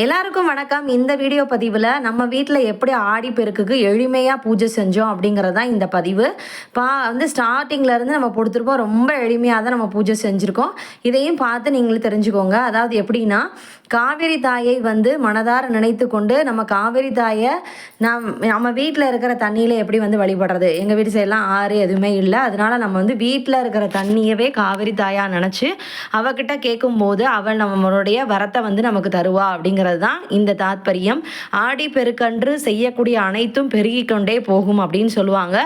எல்லாருக்கும் வணக்கம். இந்த வீடியோ பதிவில் நம்ம வீட்டில் எப்படி ஆடி பெருக்குக்கு எளிமையாக பூஜை செஞ்சோம் அப்படிங்கிறது தான் இந்த பதிவு. பா வந்து ஸ்டார்டிங்லேருந்து நம்ம கொடுத்துருப்போம். ரொம்ப எளிமையாக தான் நம்ம பூஜை செஞ்சுருக்கோம். இதையும் பார்த்து நீங்களும் தெரிஞ்சுக்கோங்க. அதாவது எப்படின்னா காவேரி தாயை வந்து மனதார நினைத்து கொண்டு நம்ம காவேரி தாயை நம் நம்ம வீட்டில் இருக்கிற தண்ணியில் எப்படி வந்து வழிபடுறது? எங்கள் வீட்டு சைடெலாம் ஆறு எதுவுமே இல்லை. அதனால நம்ம வந்து வீட்டில் இருக்கிற தண்ணியவே காவேரி தாயாக நினச்சி அவகிட்ட கேட்கும்போது அவள் நம்மளுடைய வரத்தை வந்து நமக்கு தருவா அப்படிங்கிறது தான் இந்த தாத்பரியம். ஆடி பெருக்கன்று செய்யக்கூடிய அனைத்தும் பெருகிக்கொண்டே போகும் அப்படின்னு சொல்லுவாங்க.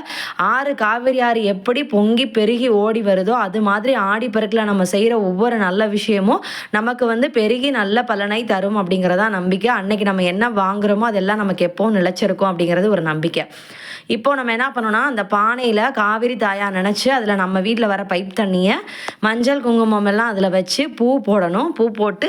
ஆறு காவிரி ஆறு எப்படி பொங்கி பெருகி ஓடி வருதோ அது மாதிரி ஆடி பெருக்கில் நம்ம செய்கிற ஒவ்வொரு நல்ல விஷயமும் நமக்கு வந்து பெருகி நல்ல பலனை தரும் அப்படிங்கிறதா நம்பிக்கை. அன்னைக்கு நம்ம என்ன வாங்குறோமோ அதெல்லாம் நமக்கு எப்போவும் நிலச்சிருக்கும் அப்படிங்கிறது ஒரு நம்பிக்கை. இப்போ நம்ம என்ன பண்ணோம்னா அந்த பானையில் காவிரி தாயா நினச்சி அதில் நம்ம வீட்டில் வர பைப் தண்ணியை மஞ்சள் குங்குமம் எல்லாம் அதில் வச்சு பூ போடணும். பூ போட்டு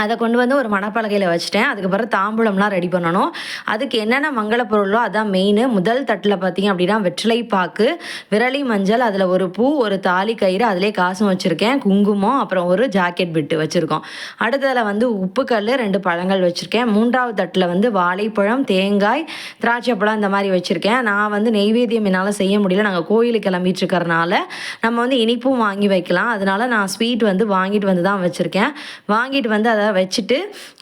அதை கொண்டு வந்து ஒரு மணப்பலகையில் வச்சுட்டேன். அதுக்கப்புறம் தாம்பூலம்லாம் ரெடி பண்ணணும். அதுக்கு என்னென்ன மங்கள பொருளோ அதான் மெயின் முதல் தட்டில் பார்த்தீங்க அப்படின்னா வெற்றிலை பாக்கு விரலி மஞ்சள் அதில் ஒரு பூ ஒரு தாலி கயிறு அதிலே காசும் வச்சுருக்கேன். குங்குமம் அப்புறம் ஒரு ஜாக்கெட் பிட்டு வச்சுருக்கோம். அடுத்ததில் வந்து உப்புக்கல் ரெண்டு பழங்கள் வச்சுருக்கேன். மூன்றாவது தட்டில் வந்து வாழைப்பழம் தேங்காய் திராட்சை பழம் இந்த மாதிரி வச்சுருக்கேன். நான் வந்து நெய்வேத்தியம் என்னால் செய்ய முடியல. நாங்கள் கோயிலுக்கு கிளம்பிட்டு இருக்கிறனால நம்ம வந்து இனிப்பும் வாங்கி வைக்கலாம். அதனால நான் ஸ்வீட் வந்து வாங்கிட்டு வந்து தான் வச்சுருக்கேன். வாங்கிட்டு வந்து அதை வச்சுட்டு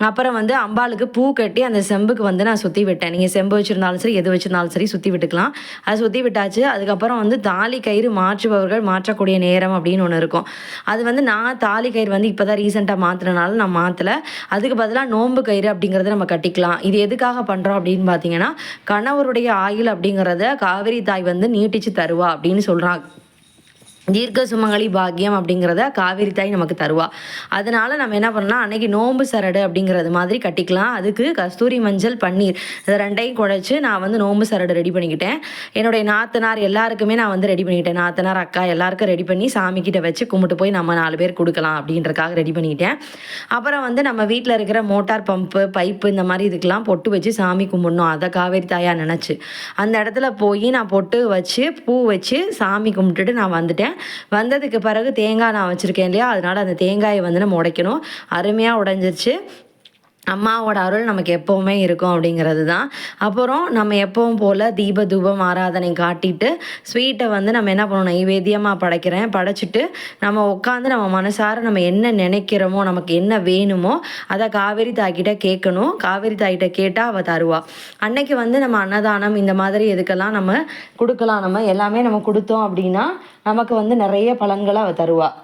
அப்புறம் வந்து அம்பாளுக்கு பூ கட்டி அந்த செம்புக்கு வந்து நான் சுற்றி விட்டேன். நீங்கள் செம்பு வச்சுருந்தாலும் சரி எது வச்சுருந்தாலும் சரி சுற்றி விட்டுக்கலாம். அதை சுற்றி விட்டாச்சு. அதுக்கப்புறம் வந்து தாலி கயிறு மாற்றுபவர்கள் மாற்றக்கூடிய நேரம் அப்படின்னு ஒன்று இருக்கும். அது வந்து நான் தாலி கயிறு வந்து இப்போ தான் ரீசெண்டாக மாற்றினால நான் மாற்றலை அதுக்கு பதிலாக நோன்பு கயிறு அப்படிங்கிறத நம்ம கட்டிக்கலாம். இது எதுக்காக பண்ணுறோம் அப்படின்னு பார்த்தீங்கன்னா கணவருடைய ஆயுள் அப்படிங்கிறத காவிரி தாய் வந்து நீட்டிச்சு தருவா அப்படின்னு சொல்கிறாங்க தீர்க்க சுமங்கலி பாக்கியம் அப்படிங்கிறத காவிரி தாய் நமக்கு தருவா. அதனால நம்ம என்ன பண்ணலாம்? அன்னைக்கு நோம்பு சரடு அப்படிங்கிறது மாதிரி கட்டிக்கலாம். அதுக்கு கஸ்தூரி மஞ்சள் பன்னீர் இதை ரெண்டையும் குழைச்சி நான் வந்து நோம்பு சரடு ரெடி பண்ணிக்கிட்டேன். என்னுடைய நாத்தனார் எல்லாருக்குமே நான் வந்து ரெடி பண்ணிக்கிட்டேன். நாத்தனார் அக்கா எல்லாருக்கும் ரெடி பண்ணி சாமிக்கிட்ட வச்சு கும்பிட்டு போய் நம்ம நாலு பேர் கொடுக்கலாம் அப்படின்றக்காக ரெடி பண்ணிக்கிட்டேன். அப்புறம் வந்து நம்ம வீட்டில் இருக்கிற மோட்டார் பம்பு பைப்பு இந்த மாதிரி இதுக்கெல்லாம் பொட்டு வச்சு சாமி கும்பிடணும். அதை காவேரி தாயாக நினச்சி. அந்த இடத்துல போய் நான் பொட்டு வச்சு பூ வச்சு சாமி கும்பிட்டுட்டு நான் வந்துட்டேன். வந்ததுக்கு பிறகு தேங்காய் நான் வச்சுருக்கேன் இல்லையா? அதனால் அந்த தேங்காயை வந்து நம்ம உடைக்கணும். அருமையாக உடைஞ்சிருச்சு. அம்மாவோட அருள் நமக்கு எப்போவுமே இருக்கும் அப்படிங்கிறது தான். அப்புறம் நம்ம எப்பவும் போல் தீப தூபம் ஆராதனை காட்டிட்டு ஸ்வீட்டை வந்து நம்ம என்ன பண்ணணும்? நைவேத்தியமாக படைக்கிறேன். படைச்சிட்டு நம்ம உட்காந்து நம்ம மனசார நம்ம என்ன நினைக்கிறோமோ நமக்கு என்ன வேணுமோ அதை காவேரி தாய்கிட்ட கேட்கணும். காவேரி தாய்கிட்ட கேட்டால் அவள் தருவா. அன்னைக்கு வந்து நம்ம அன்னதானம் இந்த மாதிரி எதுக்கெல்லாம் நம்ம கொடுக்கலாம்? நம்ம எல்லாமே நம்ம கொடுத்தோம் அப்படின்னா நமக்கு வந்து நிறைய பலன்களை அவள் தருவாள்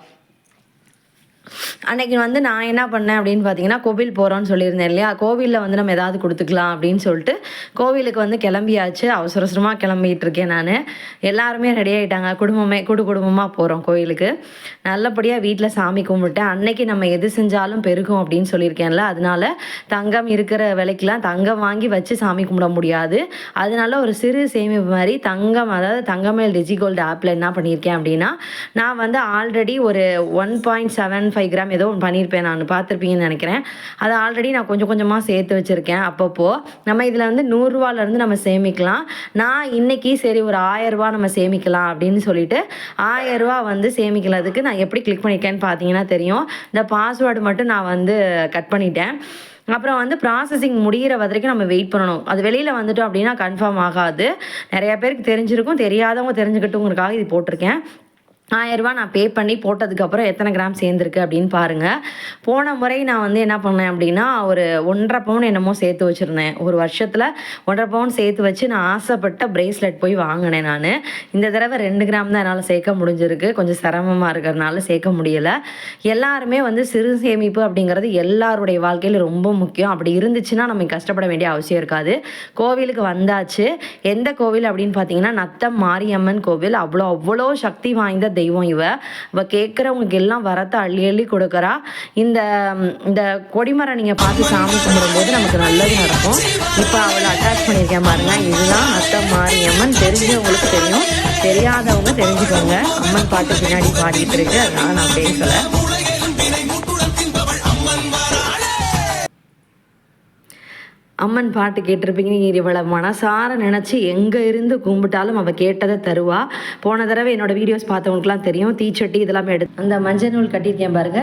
அன்னைக்கு வந்து நான் என்ன பண்ணேன் அப்படின்னு பார்த்தீங்கன்னா கோவில் போகிறோன்னு சொல்லியிருந்தேன் இல்லையா? கோவிலில் வந்து நம்ம ஏதாவது கொடுத்துக்கலாம் அப்படின்னு சொல்லிட்டு கோவிலுக்கு வந்து கிளம்பியாச்சு. அவசர அவசரமாக கிளம்பிகிட்டு இருக்கேன் நான். எல்லாருமே ரெடி ஆகிட்டாங்க குடும்பமே குடு குடும்பமாக போகிறோம் கோவிலுக்கு. நல்லபடியாக வீட்டில் சாமி கும்பிட்டேன். அன்னைக்கு நம்ம எது செஞ்சாலும் பெருகும் அப்படின்னு சொல்லியிருக்கேன்ல. அதனால தங்கம் இருக்கிற விலைக்கெல்லாம் தங்கம் வாங்கி வச்சு சாமி கும்பிட முடியாது. அதனால ஒரு சிறு சேமிப்பு மாதிரி தங்கம் அதாவது தங்கமேல் டிஜிகோல்டு ஆப்பில் என்ன பண்ணியிருக்கேன் அப்படின்னா நான் வந்து ஆல்ரெடி ஒரு one point seven five gram ஏதோ ஒன்று பண்ணியிருப்பேன் நான் பார்த்துருப்பீங்கன்னு நினைக்கிறேன். அதை ஆல்ரெடி நான் கொஞ்சம் கொஞ்சமாக சேர்த்து வச்சுருக்கேன். அப்பப்போ நம்ம இதில் வந்து நூறுரூவாலேருந்து நம்ம சேமிக்கலாம். நான் இன்றைக்கி சரி ஒரு ஆயரூபா நம்ம சேமிக்கலாம் அப்படின்னு சொல்லிட்டு ஆயரூபா வந்து சேமிக்கிறதுக்கு நான் எப்படி கிளிக் பண்ணியிருக்கேன்னு பார்த்தீங்கன்னா தெரியும். இந்த பாஸ்வேர்டு மட்டும் நான் வந்து கட் பண்ணிட்டேன். அப்புறம் வந்து ப்ராசஸிங் முடிகிற வரைக்கும் நம்ம வெயிட் பண்ணணும். அது வெளியில் வந்துட்டோம் அப்படின்னா கன்ஃபார்ம் ஆகாது. நிறையா பேருக்கு தெரிஞ்சிருக்கும் தெரியாதவங்க தெரிஞ்சுக்கிட்டுங்கிறதுக்காக இது போட்டிருக்கேன். ஆயிரரூபா நான் பே பண்ணி போட்டதுக்கப்புறம் எத்தனை கிராம் சேர்ந்துருக்கு அப்படின்னு பாருங்கள் போன முறை நான் வந்து என்ன பண்ணேன் அப்படின்னா ஒரு ஒன்றரை பவுன் என்னமோ சேர்த்து வச்சுருந்தேன். ஒரு வருஷத்தில் ஒன்றரை பவுன் சேர்த்து வச்சு நான் ஆசைப்பட்ட பிரேஸ்லெட் போய் வாங்கினேன் நான். இந்த தடவை ரெண்டு கிராம் தான் என்னால் சேர்க்க முடிஞ்சிருக்கு. கொஞ்சம் சிரமமாக இருக்கிறதுனால சேர்க்க முடியலை. எல்லாருமே வந்து சிறு சேமிப்பு அப்படிங்கிறது எல்லாருடைய வாழ்க்கையில் ரொம்ப முக்கியம். அப்படி இருந்துச்சுன்னா நம்ம கஷ்டப்பட வேண்டிய அவசியம் இருக்காது. கோவிலுக்கு வந்தாச்சு. எந்த கோவில் அப்படின்னு பார்த்தீங்கன்னா நத்தம் மாரியம்மன் கோவில். அவ்வளோ அவ்வளோ சக்தி வாய்ந்த தெய்வம் இவ. இவ கேட்குறவங்களுக்கு எல்லாம் வரத்தை அள்ளி அள்ளி கொடுக்குறா. இந்த இந்த கொடிமரம் நீங்கள் பார்த்து சாமி கும்பிடும்போது நமக்கு நல்லது நடக்கும். இப்போ அவளை அட்டாச் பண்ணியிருக்கேன் பாருங்க. இதுதான் அத்தம் மாரியம்மன். தெரிஞ்சவங்களுக்கு தெரியும். தெரியாதவங்க தெரிஞ்சுக்கோங்க. அம்மன் பாட்டு பின்னாடி பாடிட்டு இருக்கு. அதனால நான் பேசலை. அம்மன் பாட்டு கேட்டிருப்பீங்க. இவளை மனசார நினச்சி எங்கே இருந்து கும்பிட்டாலும் அவள் கேட்டதை தருவா. போன தடவை என்னோட வீடியோஸ் பார்த்தவங்களுக்குலாம் தெரியும். தீச்சட்டி இதெல்லாம் எடுத்து அந்த மஞ்சள் நூல் கட்டியிருக்கேன் பாருங்க.